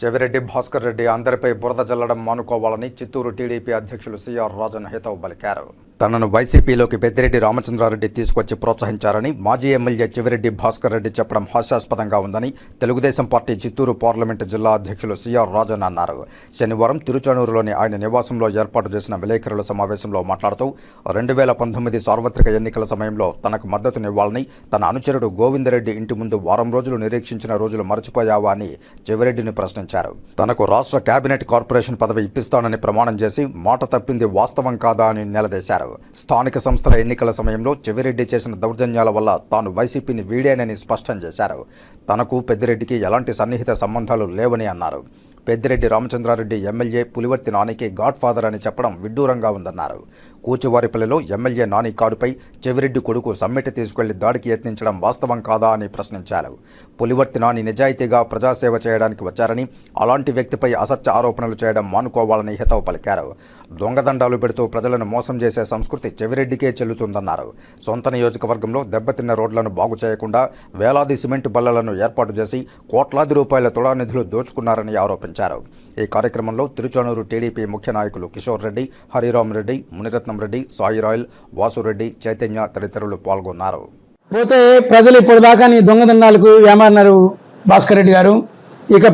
చెవిరెడ్డి భాస్కర్ రెడ్డి అందరిపై బురద జల్లడం మానుకోవాలని చిత్తూరు టీడీపీ అధ్యక్షులు సీఆర్ రాజన్ హితవు పలికారు. తనను వైసీపీలోకి పెద్దిరెడ్డి రామచంద్రారెడ్డి తీసుకొచ్చి ప్రోత్సహించారని మాజీ ఎమ్మెల్యే చివిరెడ్డి భాస్కర్ రెడ్డి చెప్పడం హాస్యాస్పదంగా ఉందని తెలుగుదేశం పార్టీ చిత్తూరు పార్లమెంటు జిల్లా అధ్యక్షులు సిఆర్ రాజన్ అన్నారు. శనివారం తిరుచానూరులోని ఆయన నివాసంలో ఏర్పాటు చేసిన విలేకరుల సమావేశంలో మాట్లాడుతూ రెండు వేల పంతొమ్మిది సార్వత్రిక ఎన్నికల సమయంలో తనకు మద్దతునివ్వాలని తన అనుచరుడు గోవిందరెడ్డి ఇంటి ముందు వారం రోజులు నిరీక్షించిన రోజులు మరచిపోయావా అని చివిరెడ్డిని ప్రశ్నించారు. తనకు రాష్ట్ర కేబినెట్ కార్పొరేషన్ పదవి ఇప్పిస్తానని ప్రమాణం చేసి మాట తప్పింది వాస్తవం కాదా అని నిలదీశారు. స్థానిక సంస్థల ఎన్నికల సమయంలో చెవిరెడ్డి చేసిన దౌర్జన్యాల వల్ల తాను వైసీపీని వీడేనని స్పష్టం చేశారు. తనకు పెద్దిరెడ్డికి ఎలాంటి సన్నిహిత సంబంధాలు లేవని అన్నారు. పెద్దిరెడ్డి రామచంద్రారెడ్డి ఎమ్మెల్యే పులివర్తి నానికి గాడ్ ఫాదర్ అని చెప్పడం విడ్డూరంగా ఉందన్నారు. కూచువారిపల్లిలో ఎమ్మెల్యే నాని కారుపై చెవిరెడ్డి కొడుకు సమ్మెట తీసుకెళ్ళి దాడికి యత్నించడం వాస్తవం కాదా అని ప్రశ్నించారు. పులివర్తి నాని నిజాయితీగా ప్రజాసేవ చేయడానికి వచ్చారని అలాంటి వ్యక్తిపై అసత్య ఆరోపణలు చేయడం మానుకోవాలని హితవు పలికారు. దొంగదండాలు పెడుతూ ప్రజలను మోసం చేసే సంస్కృతి చెవిరెడ్డికే చెల్లుతుందన్నారు. సొంత నియోజకవర్గంలో దెబ్బతిన్న రోడ్లను బాగు చేయకుండా వేలాది సిమెంట్ బల్లలను ఏర్పాటు చేసి కోట్లాది రూపాయల తుడా నిధులు దోచుకున్నారని ఆరోపించారు. ఈ కార్యక్రమంలో తిరుచానూరు టీడీపీ ముఖ్య నాయకులు కిషోర్ రెడ్డి హరిరామ్ రెడ్డి మునిరత్నం రెడ్డి సాయి రాయల్ వాసురెడ్డి చైతన్య తదితరులు పాల్గొన్నారు. పోతే ప్రజలు ఇప్పుడు దాకా నీ దొంగదండాలకు ఏమన్నారు భాస్కర్ రెడ్డి గారు? ఇక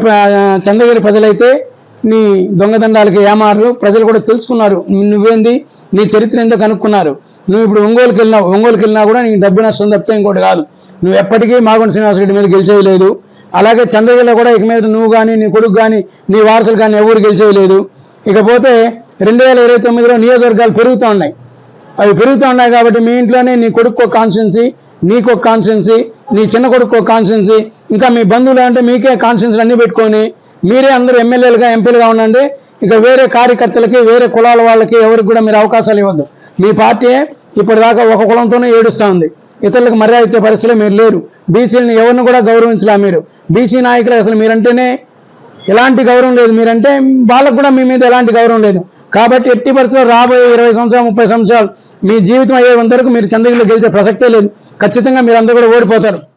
చంద్రగిరి ప్రజలైతే నీ దొంగదండాలకి ఏమారు ప్రజలు కూడా తెలుసుకున్నారు. నువ్వేంది? నీ చరిత్ర ఏందో కనుక్కున్నారు? నువ్వు ఇప్పుడు ఒంగోలుకి వెళ్ళినావు. ఒంగోలుకి వెళ్ళినా కూడా నీకు డబ్బు నష్టం తప్పితే ఇంకోటి కాదు. నువ్వు ఎప్పటికీ మాగుండ శ్రీనివాసరెడ్డి మీద గెలిచేది లేదు. అలాగే చంద్రగిరిలో కూడా ఇక మీద నువ్వు కానీ నీ కొడుకు కానీ నీ వారసులు కానీ ఎవరు గెలిచేయలేదు ఇకపోతే రెండు వేల ఇరవై తొమ్మిదిలో నియోజకవర్గాలు పెరుగుతూ ఉన్నాయి. అవి పెరుగుతూ ఉన్నాయి కాబట్టి మీ ఇంట్లోనే నీ కొడుకు ఒక కాన్స్టిట్యున్సీ నీకు ఒక కాన్స్టిట్యున్సీ నీ చిన్న కొడుకు ఒక కాన్స్టిట్యున్సీ ఇంకా మీ బంధువులు అంటే మీకే కాన్స్టిట్యున్సీలు అన్నీ పెట్టుకొని మీరే అందరూ ఎమ్మెల్యేలుగా ఎంపీలుగా ఉండండి. ఇక వేరే కార్యకర్తలకి వేరే కులాల వాళ్ళకి ఎవరికి కూడా మీరు అవకాశాలు ఇవ్వద్దు. మీ పార్టీ ఇప్పటిదాకా ఒక కులంతోనే ఏడుస్తూ ఉంది. ఇతరులకు మర్యాద ఇచ్చే పరిస్థితిలో మీరు లేరు. బీసీలను ఎవరిని కూడా గౌరవించలే మీరు? బీసీ నాయకులు అసలు మీరంటేనే ఎలాంటి గౌరవం లేదు. మీరంటే వాళ్ళకు కూడా మీ మీద ఎలాంటి గౌరవం లేదు. కాబట్టి ఎట్టి పరిస్థితుల్లో రాబోయే ఇరవై సంవత్సరాలు ముప్పై సంవత్సరాలు మీ జీవితం అయ్యే వరకు మీరు చంద్రగిరిలో గెలిచే ప్రసక్తే లేదు. ఖచ్చితంగా మీరందరూ కూడా ఓడిపోతారు.